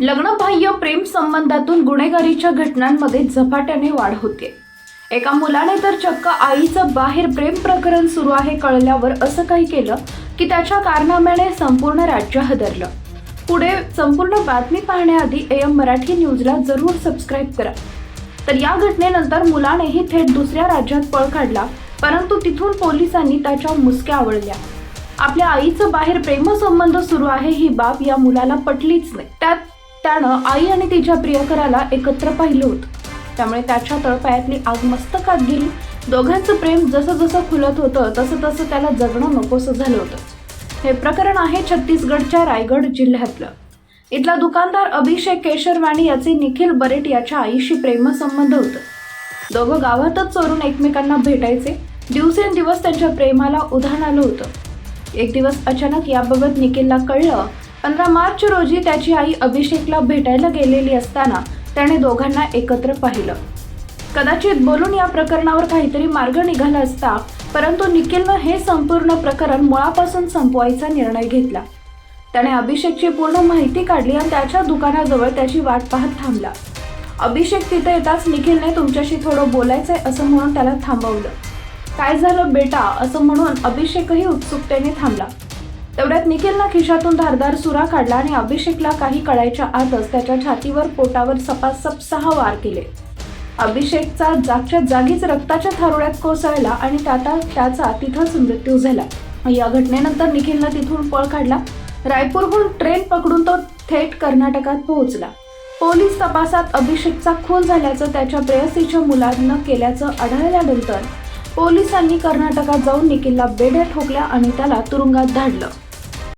लग्नबाह्य प्रेम संबंधातून गुन्हेगारीच्या घटनांमध्ये झपाट्याने वाढ होते. एका मुलाने तर चक्क आईचं बाहेर प्रेम प्रकरण सुरू आहे कळल्यावर असं काही केलं की त्याच्या कारनाम्याने संपूर्ण राज्य हदरलं. पुढे संपूर्ण बातमी पाहण्याआधी एम मराठी न्यूजला जरूर सबस्क्राईब करा. तर या घटनेनंतर मुलानेही थेट दुसऱ्या राज्यात पळ काढला परंतु तिथून पोलिसांनी त्याच्या मुसक्या आवळल्या. आपल्या आईचं बाहेर प्रेमसंबंध सुरू आहे ही बाब या मुलाला पटलीच नाही. त्यात त्यानं आई आणि तिच्या प्रियकराला एकत्र पाहिलं होतं. त्यामुळे त्याच्या तळपायातली आग मस्तकात गेली. दोघांचं प्रेम जसं जसं खुलत होतं तसं तसं त्याला जगणं नकोसं झालं होतं. हे प्रकरण आहे छत्तीसगडच्या रायगड जिल्ह्यातलं. इथला दुकानदार अभिषेक केशरवाणी याचे निखिल बरेट याच्या आईशी प्रेमसंबंध होतं. दोघं गावातच चोरून एकमेकांना भेटायचे. दिवसेंदिवस त्यांच्या प्रेमाला उधाण आलं होतं. एक दिवस अचानक याबाबत निखिलला कळलं पंधरा मार्च रोजी त्याची आई अभिषेकला भेटायला गेलेली असताना त्याने दोघांना एकत्र पाहिलं. कदाचित बोलून या प्रकरणावर काहीतरी मार्ग निघाला असता परंतु निखिलनं हे संपूर्ण प्रकरण मुळापासून संपवायचा निर्णय घेतला. त्याने अभिषेकची पूर्ण माहिती काढली आणि त्याच्या दुकानाजवळ त्याची वाट पाहत थांबला. अभिषेक तिथे येताच निखिलने तुमच्याशी थोडं बोलायचंय असं म्हणून त्याला थांबवलं. काय झालं बेटा? असं म्हणून अभिषेकही उत्सुकतेने थांबला. तेवढ्यात निखिलनं खिशातून धारदार सुरा काढला आणि अभिषेकला काही कळायच्या आतच त्याच्या छातीवर पोटावर सपासप सहा वार केले. अभिषेकचा जागच्या जागीच रक्ताच्या थारोळ्यात कोसळला आणि त्याता त्याचा तिथंच मृत्यू झाला. या घटनेनंतर निखिलनं तिथून पळ काढला. रायपूरहून ट्रेन पकडून तो थेट कर्नाटकात पोहोचला. पोलीस तपासात अभिषेकचा खून झाल्याचं त्याच्या प्रेयसीच्या मुलानं केल्याचं आढळल्यानंतर पोलिसांनी कर्नाटकात जाऊन निखिलला बेड्या ठोकल्या आणि त्याला तुरुंगात धाडलं.